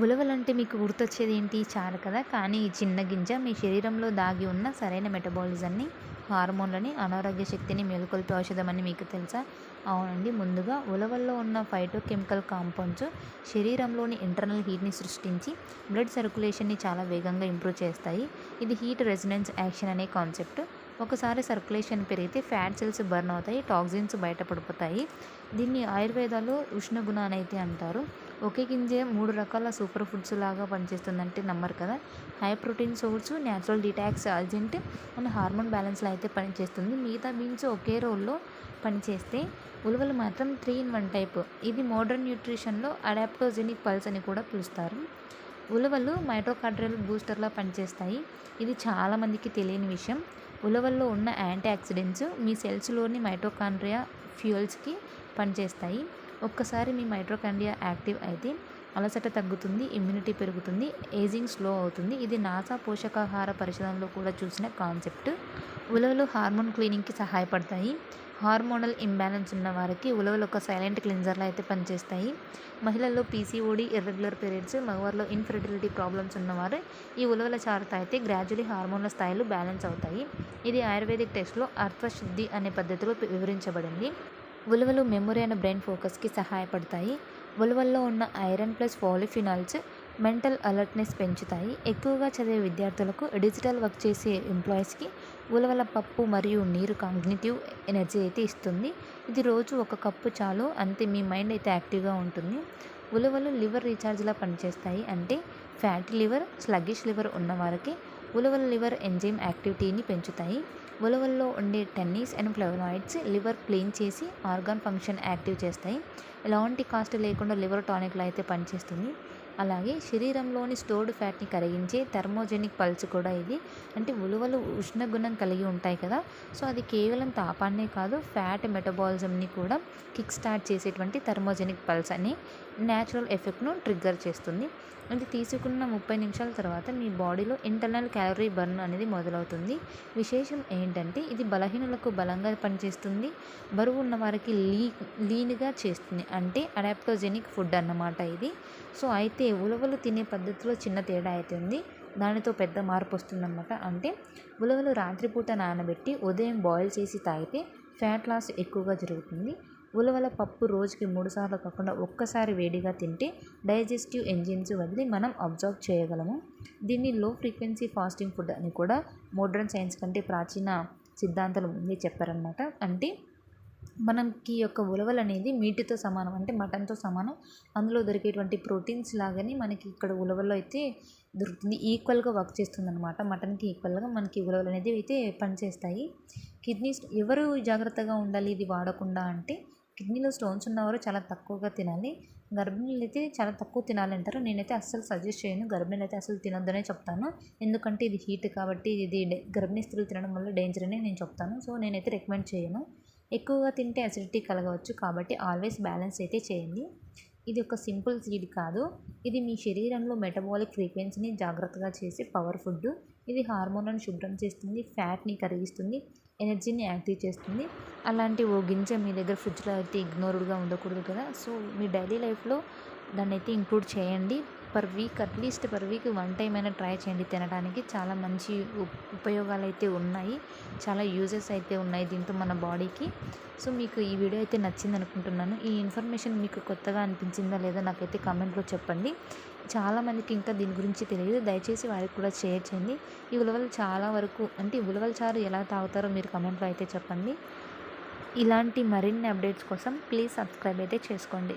ఉలవలంటే మీకు గుర్తొచ్చేది ఏంటి చారు కదా. కానీ ఈ చిన్న గింజ మీ శరీరంలో దాగి ఉన్న సరైన మెటబాలిజాన్ని హార్మోన్లని అనారోగ్య శక్తిని మేలుకొల్పే ఔషధం అని మీకు తెలుసా? అవునండి. ముందుగా ఉలవల్లో ఉన్న ఫైటోకెమికల్ కాంపౌండ్స్ శరీరంలోని ఇంటర్నల్ హీట్ని సృష్టించి బ్లడ్ సర్క్యులేషన్ని చాలా వేగంగా ఇంప్రూవ్ చేస్తాయి. ఇది హీట్ రెసిడెన్స్ యాక్షన్ అనే కాన్సెప్ట్. ఒకసారి సర్క్యులేషన్ పెరిగితే ఫ్యాట్ సెల్స్ బర్న్ అవుతాయి టాక్సిన్స్ బయటపడిపోతాయి. దీన్ని ఆయుర్వేదాలో ఉష్ణ గుణాన్ని అయితే అంటారు. ఒకే గింజ మూడు రకాల సూపర్ ఫుడ్స్ లాగా పనిచేస్తుందంటే నమ్మరు కదా. High protein source natural detox agent and hormone బ్యాలెన్స్లో అయితే పనిచేస్తుంది. మిగతా బీన్స్ ఒకే రోల్లో పనిచేస్తే ఉలవలు మాత్రం త్రీ ఇన్ వన్ టైప్. ఇది మోడర్న్ న్యూట్రిషన్లో అడాప్టోజెనిక్ పల్స్ అని కూడా పిలుస్తారు. ఉలవలు మైటోకాండ్రియల్ బూస్టర్లా పనిచేస్తాయి. ఇది చాలామందికి తెలియని విషయం. ఉలవల్లో ఉన్న యాంటీ ఆక్సిడెంట్స్ మీ సెల్స్లోని మైటోకాండ్రియా ఫ్యూయల్స్కి పనిచేస్తాయి. ఒక్కసారి మీ మైట్రోకాండియా యాక్టివ్ అయితే అలసట తగ్గుతుంది ఇమ్యూనిటీ పెరుగుతుంది ఏజింగ్ స్లో అవుతుంది. ఇది నాసా పోషకాహార పరిశోధనలో కూడా చూసిన కాన్సెప్ట్ ఉలవలు హార్మోన్ క్లీనింగ్కి సహాయపడతాయి. హార్మోనల్ ఇంబ్యాలెన్స్ ఉన్న వారికి ఉలవలు ఒక సైలెంట్ క్లిన్జర్లా అయితే పనిచేస్తాయి. మహిళల్లో పీసీఓడి ఇర్రెగ్యులర్ పీరియడ్స్ మగవారిలో ఇన్ఫెర్టిలిటీ ప్రాబ్లమ్స్ ఉన్నవారు ఈ ఉలవల చారు తాగితే గ్రాడ్యువలీ హార్మోన్ల స్థాయిలు బ్యాలెన్స్ అవుతాయి. ఇది ఆయుర్వేదిక్ టెస్ట్లో అర్థశుద్ధి అనే పద్ధతిలో వివరించబడింది. ఉలవలు మెమొరీ అండ్ బ్రెయిన్ ఫోకస్కి సహాయపడతాయి. ఉలవల్లో ఉన్న iron plus polyphenols mental alertness పెంచుతాయి. ఎక్కువగా చదివే విద్యార్థులకు డిజిటల్ వర్క్ చేసే ఎంప్లాయీస్కి ఉలవల పప్పు మరియు నీరు కాగ్నిటివ్ ఎనర్జీ అయితే ఇస్తుంది. ఇది రోజు ఒక కప్పు చాలు అంతే మీ మైండ్ అయితే యాక్టివ్గా ఉంటుంది. ఉలవలు లివర్ రీఛార్జ్లా పనిచేస్తాయి. అంటే ఫ్యాటీ లివర్ స్లగ్గిష్ లివర్ ఉన్నవారికి ఉలవల లివర్ ఎంజైమ్ యాక్టివిటీని పెంచుతాయి. ఉలవల్లో ఉండే tannins and flavonoids liver clean చేసి ఆర్గాన్ ఫంక్షన్ యాక్టివ్ చేస్తాయి. ఎలాంటి కాస్ట్ లేకుండా లివర్ టానిక్లో అయితే పనిచేస్తుంది. అలాగే శరీరంలోని స్టోర్డ్ ఫ్యాట్ని కరిగించే థర్మోజెనిక్ పల్స్ కూడా ఇది అంటే ఉలువలు ఉష్ణగుణం కలిగి ఉంటాయి కదా. సో అది కేవలం తాపాన్నే కాదు ఫ్యాట్ మెటబాలిజంని కూడా కిక్ స్టార్ట్ చేసేటువంటి థర్మోజెనిక్ పల్స్ అని న్యాచురల్ ఎఫెక్ట్ను ట్రిగ్గర్ చేస్తుంది. అంటే తీసుకున్న ముప్పై నిమిషాల తర్వాత మీ బాడీలో ఇంటర్నల్ క్యాలరీ బర్న్ అనేది మొదలవుతుంది. విశేషం ఏంటంటే ఇది బలహీనులకు బలంగా పనిచేస్తుంది. బరువు ఉన్న వారికి లీ లీన్గా చేస్తుంది. అంటే అడాప్టోజెనిక్ ఫుడ్ అన్నమాట ఇది. సో అయితే ఉలవలు తినే పద్ధతిలో చిన్న తేడా అయితే ఉంది. దానితో పెద్ద మార్పు వస్తుందన్నమాట. అంటే ఉలవలు రాత్రిపూట నానబెట్టి ఉదయం బాయిల్ చేసి తాగితే ఫ్యాట్ లాస్ ఎక్కువగా జరుగుతుంది. ఉలవల పప్పు రోజుకి మూడు సార్లు కాకుండా ఒక్కసారి వేడిగా తింటే డైజెస్టివ్ ఎంజిన్స్ వదిలి మనం అబ్జర్వ్ చేయగలము. దీన్ని లో ఫ్రీక్వెన్సీ ఫాస్టింగ్ ఫుడ్ అని కూడా మోడ్రన్ సైన్స్ కంటే ప్రాచీన సిద్ధాంతాలు ముందే చెప్పారనమాట అంటే మనకి యొక్క ఉలవలు అనేది మీటితో సమానం అంటే మటన్తో సమానం. అందులో దొరికేటువంటి ప్రోటీన్స్ లాగానే మనకి ఇక్కడ ఉలవల్లో అయితే దొరుకుతుంది. ఈక్వల్గా వర్క్ చేస్తుంది అనమాట మటన్కి ఈక్వల్గా మనకి ఉలవలు అనేది అయితే పనిచేస్తాయి. కిడ్నీస్ ఎవరు జాగ్రత్తగా ఉండాలి? ఇది వాడకుండా అంటే కిడ్నీలో స్టోన్స్ ఉన్నవారు చాలా తక్కువగా తినాలి. గర్భిణీలు అయితే చాలా తక్కువ తినాలి అంటారు. నేనైతే అస్సలు సజెస్ట్ చేయను. గర్భిణీలు అయితే అసలు తినొద్దనే చెప్తాను. ఎందుకంటే ఇది హీట్ కాబట్టి ఇది గర్భిణీ స్త్రీలు తినడం వల్ల డేంజర్ అని నేను చెప్తాను. సో నేనైతే రికమెండ్ చేయను. ఎక్కువగా తింటే అసిడిటీ కలగవచ్చు కాబట్టి ఆల్వేస్ బ్యాలెన్స్ అయితే చేయండి. ఇది ఒక సింపుల్ సీడ్ కాదు. ఇది మీ శరీరంలో మెటబాలిక్ ఫ్రీక్వెన్సీని జాగ్రత్తగా చేసే పవర్ ఫుడ్ ఇది హార్మోన్లను శుభ్రం చేస్తుంది ఫ్యాట్ని కరిగిస్తుంది ఎనర్జీని యాక్టివ్ చేస్తుంది. అలాంటి ఓ గింజ మీ దగ్గర ఫ్రిడ్జ్లో అయితే ఇగ్నోర్డ్గా ఉండకూడదు కదా. సో మీ డైలీ లైఫ్లో దాన్ని అయితే ఇంక్లూడ్ చేయండి. Per week at least per week one time అయినా ట్రై చేయండి. తినడానికి చాలా మంచి ఉపయోగాలు అయితే ఉన్నాయి. చాలా యూజెస్ అయితే ఉన్నాయి దీంతో మన బాడీకి సో మీకు ఈ వీడియో అయితే నచ్చింది అనుకుంటున్నాను. ఈ ఇన్ఫర్మేషన్ మీకు కొత్తగా అనిపించిందా లేదా నాకైతే కామెంట్లో చెప్పండి. చాలామందికి ఇంకా దీని గురించి తెలియదు. దయచేసి వారికి కూడా షేర్ చేయండి. ఈ ఉలవలు చాలా వరకు అంటే ఉలవల చారు ఎలా తాగుతారో మీరు కమెంట్లో అయితే చెప్పండి. ఇలాంటి మరిన్ని అప్డేట్స్ కోసం ప్లీజ్ సబ్స్క్రైబ్ అయితే చేసుకోండి.